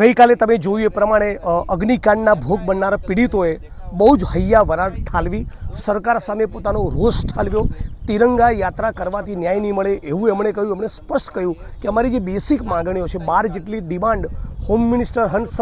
ગઈકાલે તમે જોયું એ પ્રમાણે અગ્નિકાંડના ભોગ બનનારા પીડિતોએ બહુ જ હૈયા વરાળ ઠાલવી, સરકાર સામે પોતાનો રોષ ઠાલવ્યો, તિરંગા યાત્રા કરવાથી ન્યાય નહીં મળે એવું એમણે કહ્યું, એમણે સ્પષ્ટ કહ્યું કે અમારી જે બેસિક માગણીઓ છે, બાર જેટલી ડિમાન્ડ હોમ મિનિસ્ટર હંસ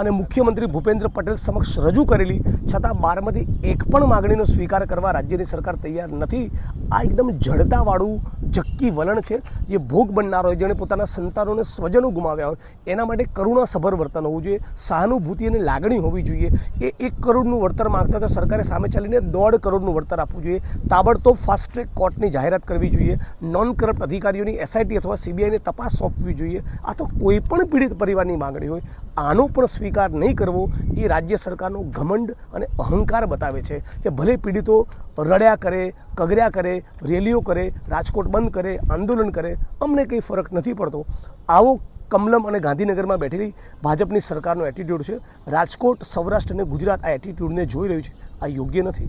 અને મુખ્યમંત્રી ભૂપેન્દ્ર પટેલ સમક્ષ રજૂ કરેલી, છતાં બારમાંથી એક પણ માગણીનો સ્વીકાર કરવા રાજ્યની સરકાર તૈયાર નથી. આ એકદમ જડતાવાળું જક્કી વલણ છે, જે ભોગ બનનાર હોય, જેણે પોતાના સંતાનોને સ્વજનો ગુમાવ્યા હોય, એના માટે કરુણાસભર વર્તન હોવું જોઈએ, સહાનુભૂતિ અને લાગણી હોવી જોઈએ. એ એક કરોડનું વળતર માંગતા તો સરકારે સામે ચાલીને દોઢ કરોડનું વળતર આપવું જોઈએ. તાબડતોબ ફાસ્ટ ટ્રેક કોર્ટની જાહેરાત કરવી જોઈએ. નોન કરપ્ટ અધિકારીઓની એસઆઈટી અથવા સીબીઆઈને તપાસ સોંપવી જોઈએ. આ તો કોઈ પણ પીડિત પરિવારની માંગણી હોય. આનો પણ સ્વીકાર નહીં કરવો એ રાજ્ય સરકારનો ઘમંડ અને અહંકાર બતાવે છે કે ભલે પીડિતો રડ્યા કરે કગર્યા કરે, રેલીઓ કરે, રાજકોટ બંધ કરે, આંદોલન કરે, અમને કંઈ ફરક નથી પડતો. આવો કમલમ અને ગાંધીનગરમાં બેઠેલી ભાજપની સરકારનો એટીટ્યૂડ છે. રાજકોટ, સૌરાષ્ટ્ર અને ગુજરાત આ એટીટ્યૂડને જોઈ રહ્યું છે. આ યોગ્ય નથી.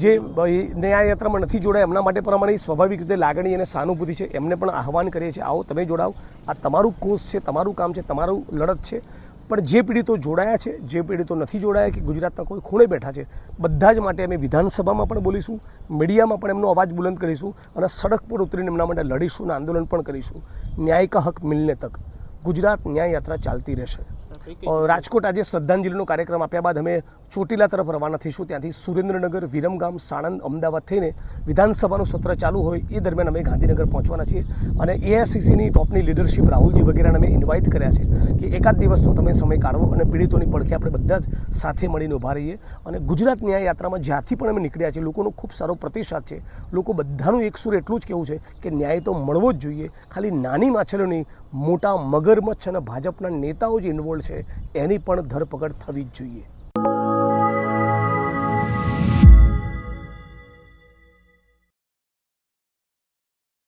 જે ન્યાયયાત્રામાં નથી જોડાય એમના માટે અમારી સ્વાભાવિક રીતે લાગણી અને સહાનુભૂતિ છે. એમને પણ આહવાન કરીએ છીએ. આવો તમે જોડાઓ આ તમારું કોર્સ છે, તમારું કામ છે, તમારું લડત છે. પણ જે પીડિતો જોડાયા છે જે પીડિતો નથી જોડાયા કે ગુજરાતના કોઈ ખૂણે બેઠા છે બધા જ માટે અમે વિધાનસભામાં પણ બોલીશું મીડિયામાં પણ એમનો અવાજ બુલંદ કરીશું અને સડક પર ઉતરીને એમના માટે લડીશું અને આંદોલન પણ કરીશું. ન્યાય કા હક મિલને તક. ગુજરાત ન્યાય યાત્રા ચાલતી રહેશે. રાજકોટ આજે શ્રદ્ધાંજલિનો કાર્યક્રમ આપ્યા બાદ અમે ચોટીલા તરફ રવાના થઈશું. ત્યાંથી સુરેન્દ્રનગર, વિરમગામ, સાણંદ, અમદાવાદ થઈને વિધાનસભાનું સત્ર ચાલુ હોય એ દરમિયાન અમે ગાંધીનગર પહોંચવાના છીએ અને એઆઈસીસીની ટોપની લીડરશિપ રાહુલજી વગેરેને અમે ઇન્વાઇટ કર્યા છે કે એકાદ દિવસનો તમે સમય કાઢવો અને પીડિતોની પડખે આપણે બધા જ સાથે મળીને ઊભા રહીએ અને ગુજરાત ન્યાય યાત્રામાં જ્યાંથી પણ અમે નીકળ્યા છીએ, લોકોનો ખૂબ સારો પ્રતિસાદ છે. લોકો બધાનું એક સુર એટલું જ કહેવું છે કે ન્યાય તો મળવો જ જોઈએ. ખાલી નાની માછલીઓની મોટા મગરમચ્છ અને ભાજપના નેતાઓ જે ઇન્વોલ્વ છે. એની પણ ધરપકડ થવી જ જોઈએ.